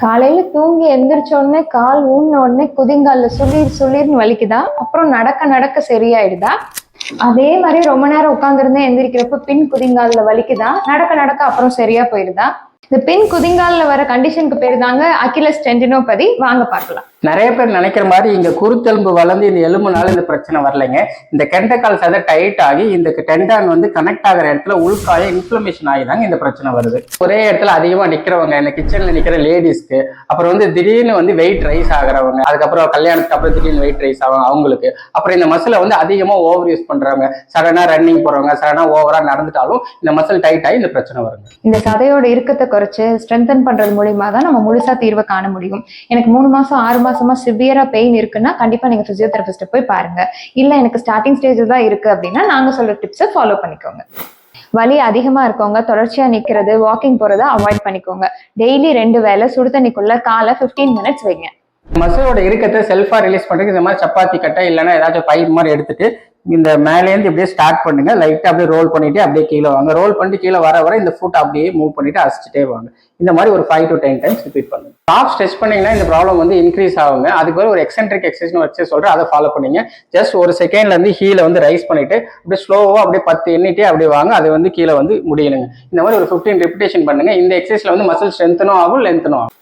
காலையில தூங்கி எந்திரிச்ச உடனே கால் ஊன்ன உடனே குதிங்கால சுளிர் சுளிர்னு வலிக்குதா? அப்புறம் நடக்க நடக்க சரியாயிடுதா? அதே மாதிரி ரொம்ப நேரம் உட்காந்துருந்தே எந்திரிக்கிறப்ப பின் குதிங்கால வலிக்குதா? நடக்க நடக்க அப்புறம் சரியா போயிடுதா? இந்த பின் குதிங்கால்ல வர கண்டிஷனுக்கு பேர் தாங்க அகிலஸ் டெண்டினோபதி வாங்க பார்க்கலாம். நிறைய பேர் நினைக்கிற மாதிரி இங்க குருத்தெலும்பு வளர்ந்து இந்த எலும்புனால இந்த பிரச்சனை வரலைங்க. இந்த கெண்டக்கால் சதை டைட் ஆகி இந்த டெண்டான் வந்து கனெக்ட் ஆகிற இடத்துல உள்காய இன்ஃப்ளமேஷன் ஆகி தாங்க இந்த பிரச்சனை வருது. ஒரே இடத்துல அதிகமா நிக்கிறவங்க இந்த கிச்சன்ல நிக்கிற லேடிஸ்க்கு அப்புறம் வந்து திடீர்னு வந்து வெயிட் ரைஸ் ஆகுறவங்க அதுக்கப்புறம் கல்யாணத்துக்கு அப்புறம் திடீர்னு வெயிட் ரைஸ் ஆகும் அவங்களுக்கு. அப்புறம் இந்த மசிலை வந்து அதிகமா ஓவர் யூஸ் பண்றவங்க சடனா ரன்னிங் போறவங்க சடனா ஓவரா நடந்துட்டாலும் இந்த மசில் டைட் ஆகி இந்த பிரச்சனை வருங்க. இந்த சதையோட இறுக்கத்தை குறைச்சு ஸ்ட்ரென்தன் பண்றது மூலியமா தான் நம்ம முழுசா தீர்வை காண முடியும். எனக்கு மூணு மாசம் ஆறு மாசமா சிவியரா பெயின் இருக்குன்னா கண்டிப்பா நீங்க பிசியோதெரபிஸ்ட போய் பாருங்க. இல்ல எனக்கு ஸ்டார்டிங் ஸ்டேஜ் தான் இருக்கு அப்படின்னா நாங்க சொல்ற டிப்ஸை ஃபாலோ பண்ணிக்கோங்க. வலி அதிகமா இருக்கவங்க தொடர்ச்சியா நிக்கிறது வாக்கிங் போறதை அவாய்ட் பண்ணிக்கோங்க. டெய்லி ரெண்டு வேளை சுடு தண்ணிக்குள்ள காலை 15 மினிட்ஸ் வைங்க. மசிலோட இறுக்கத்தை செல்ஃபா ரிலீஸ் பண்றதுக்கு இந்த மாதிரி சப்பாத்தி கட்டை இல்லைன்னா ஏதாச்சும் பயிர் மாதிரி எடுத்துட்டு இந்த மேலேருந்து இப்படியே ஸ்டார்ட் பண்ணுங்க. லைட்டா அப்படியே ரோல் பண்ணிட்டு அப்படியே கீழே வாங்க. ரோல் பண்ணிட்டு கீழே வர வர இந்த ஃபுட் அப்படியே மூவ் பண்ணிட்டு அசிச்சுட்டே வாங்க. இந்த மாதிரி ஒரு five to ten times repeat பண்ணுங்க. டாப் ஸ்ட்ரெச் பண்ணீங்கன்னா இந்த ப்ராப்ளம் வந்து இன்க்ரீஸ் ஆகுங்க. அதுக்கு பதிலா ஒரு எக்ஸென்ட்ரிக் எக்ஸசைஸ் வச்சு சொல்றேன். அதை ஃபாலோ பண்ணுங்க. ஜஸ்ட் ஒரு செகண்ட்ல இருந்து ஹீலை வந்து ரைஸ் பண்ணிட்டு அப்படியே ஸ்லோவா அப்படியே பத்து எண்ணிட்டே அப்படியே வாங்க. அது வந்து கீழே வந்து முடியணுங்க. இந்த மாதிரி ஒரு 15 ரிப்பிட்டேஷன் பண்ணுங்க. இந்த எக்ஸசைஸ்ல வந்து மசில் ஸ்ட்ரென்த்தனும் ஆகும் லென்த்தனும் ஆகும்.